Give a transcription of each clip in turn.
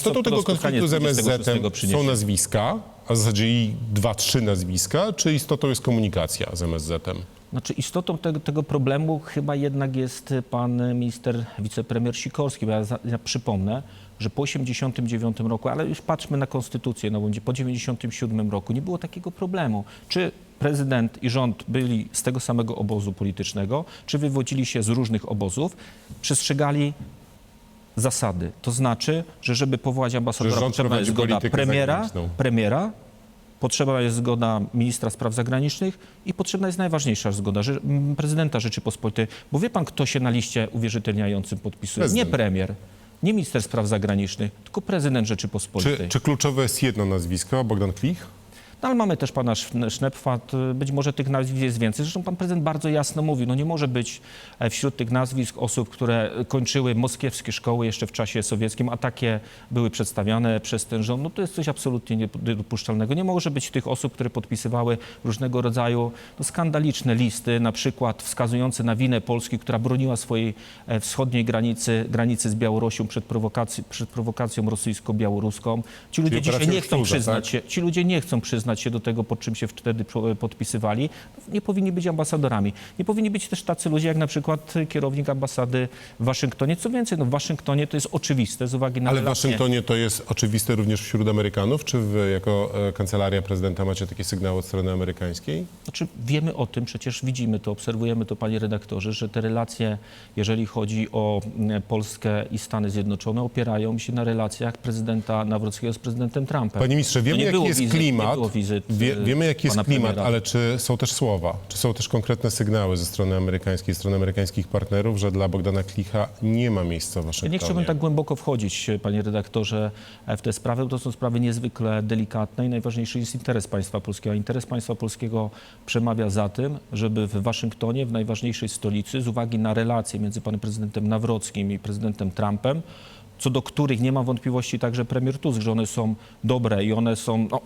Istotą to tego konfliktu z 26 MSZ są nazwiska, a w zasadzie i dwa, trzy nazwiska, czy istotą jest komunikacja z MSZ-em? Znaczy istotą tego, tego problemu chyba jednak jest pan minister, wicepremier Sikorski, bo ja, ja przypomnę, że po 89 roku, ale już patrzmy na konstytucję, no będzie po 97 roku nie było takiego problemu. Czy prezydent i rząd byli z tego samego obozu politycznego, czy wywodzili się z różnych obozów, przestrzegali zasady. To znaczy, że żeby powołać ambasadora, potrzebna jest zgoda premiera, premiera, potrzebna jest zgoda ministra spraw zagranicznych i potrzebna jest najważniejsza zgoda że, m, prezydenta Rzeczypospolitej. Bo wie pan, kto się na liście uwierzytelniającym podpisuje? Prezydent. Nie premier, nie minister spraw zagranicznych, tylko prezydent Rzeczypospolitej. Czy, czy kluczowe jest jedno nazwisko, Bogdan Klich? No, ale mamy też pana Szn- Sznepfat, y, być może tych nazwisk jest więcej. Zresztą pan prezydent bardzo jasno mówił, no nie może być e, wśród tych nazwisk osób, które kończyły moskiewskie szkoły jeszcze w czasie sowieckim, a takie były przedstawiane przez ten rząd. No to jest coś absolutnie niedopuszczalnego. Nie może być tych osób, które podpisywały różnego rodzaju no, skandaliczne listy, na przykład wskazujące na winę Polski, która broniła swojej e, wschodniej granicy, granicy z Białorusią przed, przed prowokacją rosyjsko-białoruską. Ci ludzie dzisiaj operacją nie chcą Szczurza, przyznać tak? się, ci ludzie nie chcą przyznać się do tego, pod czym się wtedy podpisywali, nie powinni być ambasadorami. Nie powinni być też tacy ludzie, jak na przykład kierownik ambasady w Waszyngtonie. Co więcej, no w Waszyngtonie to jest oczywiste z uwagi na Ale w Waszyngtonie to jest oczywiste również wśród Amerykanów? Czy wy jako e, kancelaria prezydenta macie takie sygnały od strony amerykańskiej? Znaczy wiemy o tym, przecież widzimy to, obserwujemy to, panie redaktorze, że te relacje, jeżeli chodzi o Polskę i Stany Zjednoczone, opierają się na relacjach prezydenta Nawrockiego z prezydentem Trumpem. Panie ministrze, wiemy jaki jest wizyt, klimat. Wizyt Wie, y, wiemy jaki jest klimat, premiera. ale czy są też słowa? Czy są też konkretne sygnały ze strony amerykańskiej, strony amerykańskich partnerów, że dla Bogdana Klicha nie ma miejsca w Ja Waszyngtonie? nie chciałbym tak głęboko wchodzić, panie redaktorze, w te sprawy, bo to są sprawy niezwykle delikatne i najważniejszy jest interes państwa polskiego. A interes państwa polskiego przemawia za tym, żeby w Waszyngtonie, w najważniejszej stolicy, z uwagi na relacje między panem prezydentem Nawrockim i prezydentem Trumpem, co do których nie ma wątpliwości także premier Tusk, że one są dobre i one są no,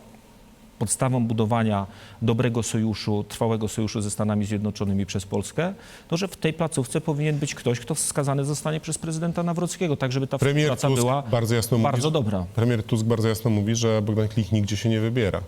podstawą budowania dobrego sojuszu, trwałego sojuszu ze Stanami Zjednoczonymi przez Polskę, to że w tej placówce powinien być ktoś, kto wskazany zostanie przez prezydenta Nawrockiego, tak żeby ta Premier współpraca Tusk była bardzo jasno mówi, bardzo że- dobra. Premier Tusk bardzo jasno mówi, że Bogdan Klich nigdzie się nie wybiera.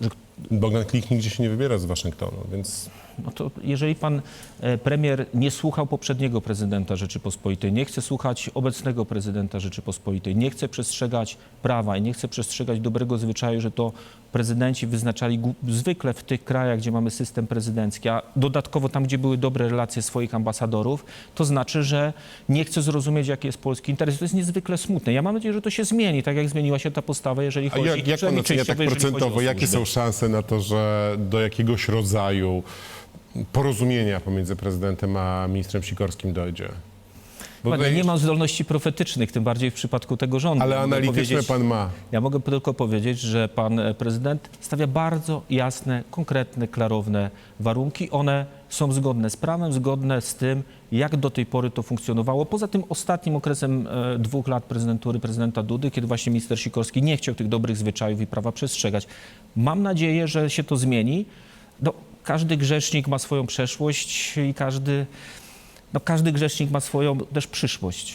Że- Bogdan Klich nigdzie się nie wybiera z Waszyngtonu, więc No to jeżeli pan e, premier nie słuchał poprzedniego prezydenta Rzeczypospolitej, nie chce słuchać obecnego prezydenta Rzeczypospolitej, nie chce przestrzegać prawa i nie chce przestrzegać dobrego zwyczaju, że to prezydenci wyznaczali zwykle w tych krajach, gdzie mamy system prezydencki, a dodatkowo tam, gdzie były dobre relacje swoich ambasadorów, to znaczy, że nie chce zrozumieć, jaki jest polski interes. To jest niezwykle smutne. Ja mam nadzieję, że to się zmieni, tak jak zmieniła się ta postawa, jeżeli A chodzi jak, jak pan ocenia tak procentowo, jakie są szanse na to, że do jakiegoś rodzaju porozumienia pomiędzy prezydentem a ministrem Sikorskim dojdzie? Bo Panie, nie mam zdolności profetycznych, tym bardziej w przypadku tego rządu. ale Mogę analityczne pan ma. Ja mogę tylko powiedzieć, że pan e, prezydent stawia bardzo jasne, konkretne, klarowne warunki. One są zgodne z prawem, zgodne z tym, jak do tej pory to funkcjonowało. Poza tym ostatnim okresem e, dwóch lat prezydentury prezydenta Dudy, kiedy właśnie minister Sikorski nie chciał tych dobrych zwyczajów i prawa przestrzegać. Mam nadzieję, że się to zmieni. No, każdy grzesznik ma swoją przeszłość i każdy, no, każdy grzesznik ma swoją też przyszłość.